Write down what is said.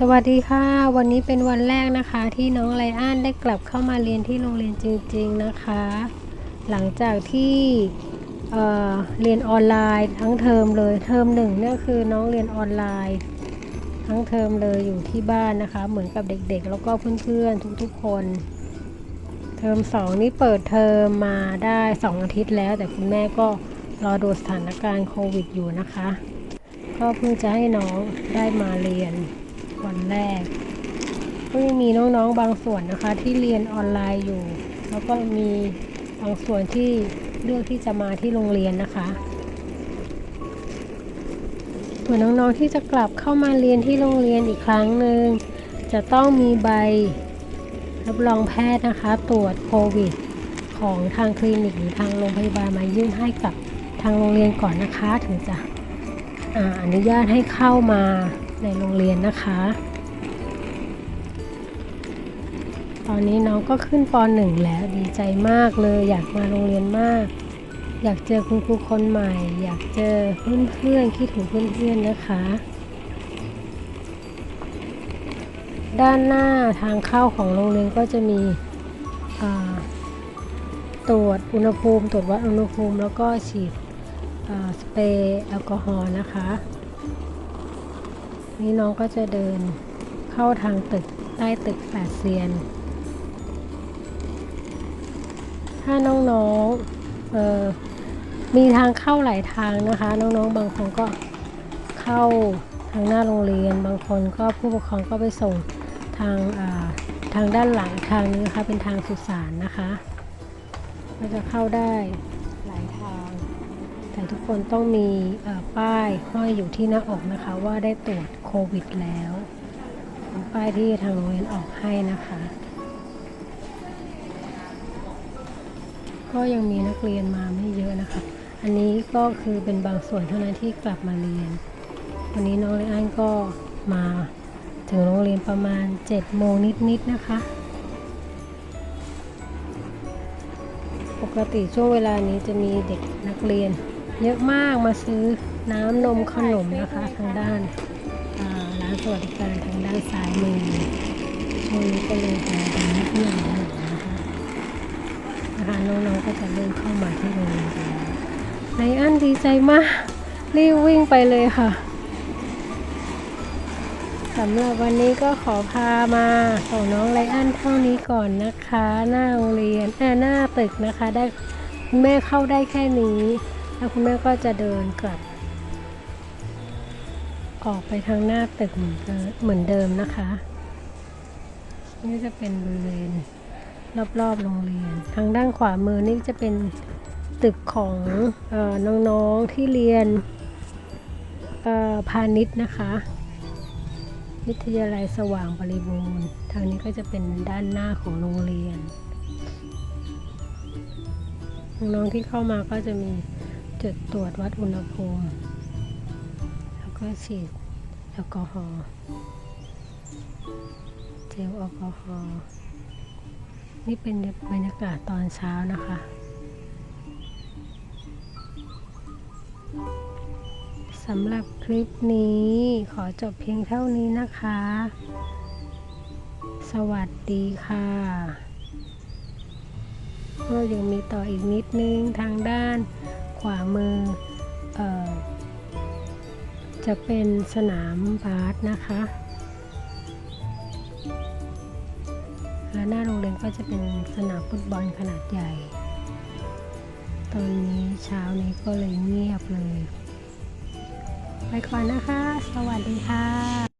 สวัสดีค่ะ วันนี้เป็นวันแรกนะคะ ที่น้องไลอ้อนได้กลับเข้ามาเรียนที่โรงเรียนจริง ๆนะคะ หลังจากที่เเรียนออนไลน์ทั้งเทอมเลยเทอมหนึ่งเนี่ยคือน้องเรียนออนไลน์ ทั้งเทอมเลยอยู่ที่บ้านนะคะ เหมือนกับเด็กๆ แล้วก็เพื่อนๆทุกๆคน เทอมสองนี่เปิดเทอมมาได้สองอาทิตย์แล้ว แต่คุณแม่ก็รอดูสถานการณ์โควิดอยู่นะคะ ก็เพิ่งจะให้น้องได้มาเรียน วันแรก ก็ยังมีน้องๆบางส่วนนะคะ ที่เรียนออนไลน์อยู่ แล้วก็มีบางส่วนที่เลือกที่จะมาที่โรงเรียนนะคะส่วนน้องๆที่จะกลับเข้ามาเรียนที่โรงเรียนอีกครั้งหนึ่งจะต้องมีใบรับรองแพทย์นะคะ ตรวจโควิด ของทางคลินิกหรือทางโรงพยาบาลมายื่นให้กับทางโรงเรียนก่อนนะคะ ถึงจะออนุญาตให้เข้ามา ในโรงเรียนนะคะ ตอนนี้น้องก็ขึ้นป .1 แล้วดีใจมากเลยอยากมาโรงเรียนมาก อยากเจอคุณครูคนใหม่ อยากเจอเพื่อนๆคิดถึงเพื่อนๆนนะคะ ด้านหน้าทางเข้าของโรงเรียนก็จะมีตรวจอุณหภูมิ ตรวจวัดอุณหภูมิ แล้วก็ฉีดสเปรย์แอลกอฮอล์นะคะ นี่น้องก็จะเดินเข้าทางตึกใต้ตึกแปดเซียน ถ้าน้องๆมีทางเข้าหลายทางนะคะ น้องๆบางคนก็เข้าทางหน้าโรงเรียน บางคนก็ผู้ปกครองก็ไปส่งทางาทางด้านหลังทางนี้นะคะเป็นทางสุสานนะคะ ก็จะเข้าได้หลายทาง แต่ทุกคนต้องมีป้ายห้อยอยู่ที่หน้าอกนะคะ ว่าได้ตรวจโควิดแล้วเป็นป้ายที่ทางโรงเรียนออกให้นะคะ ก็ยังมีนักเรียนมาไม่เยอะนะคะ อันนี้ก็คือเป็นบางส่วนเท่านั้นที่กลับมาเรียน วันนี้น้องไลอ้อนก็มาถึงโรงเรียนประมาณ7โมงนิดๆนะคะ ปกติช่วงเวลานี้จะมีเด็กนักเรียน เยอะมากมาซื้อน้ำนมขนมนะคะทางด้านร้านสวัสดิการทางด้านซ้ายมือช่วงนี้ก็เลยจะเป็นนิดหน่อยนะคะนะคะน้องๆก็จะเริ่มเข้ามาที่โรงเรียนกันแล้วไลอ้อนดีใจมาก รีบวิ่งไปเลยค่ะสำหรับวันนี้ก็ขอพามาส่งน้องไลอ้อนเท่านี้ก่อนนะคะ หน้าโรงเรียนเอหน้าตึกนะคะได้แม่เข้าได้แค่นี้ แล้วคุณแม่ก็จะเดินกลับ ออกไปทางหน้าตึกเหมือนเดิมเหมือนเดิมนะคะ นี่จะเป็นบริเวณรอบๆโรงเรียน ทางด้านขวามือนี่จะเป็นตึกของออน้องๆที่เรียนพาณิชย์นะคะ วิทยาลัยสว่างบริบูรณ์ ทางนี้ก็จะเป็นด้านหน้าของโรงเรียน น้องๆที่เข้ามาก็จะมี จุดตรวจวัดอุณหภูมิ แล้วก็ฉีดแอลกอฮอล์เจลแอลกอฮอล์นี่เป็นบรรยากาศตอนเช้านะคะ สำหรับคลิปนี้ขอจบเพียงเท่านี้นะคะ สวัสดีค่ะก็ยังมีต่ออีกนิดนึงทางด้าน ขวามือออจะเป็นสนามบาสนะคะ และหน้าโรงเรียนก็จะเป็นสนามฟุตบอลขนาดใหญ่ ตอนนี้เช้านี้ก็เลยเงียบเลย ไปก่อนนะคะ สวัสดีค่ะ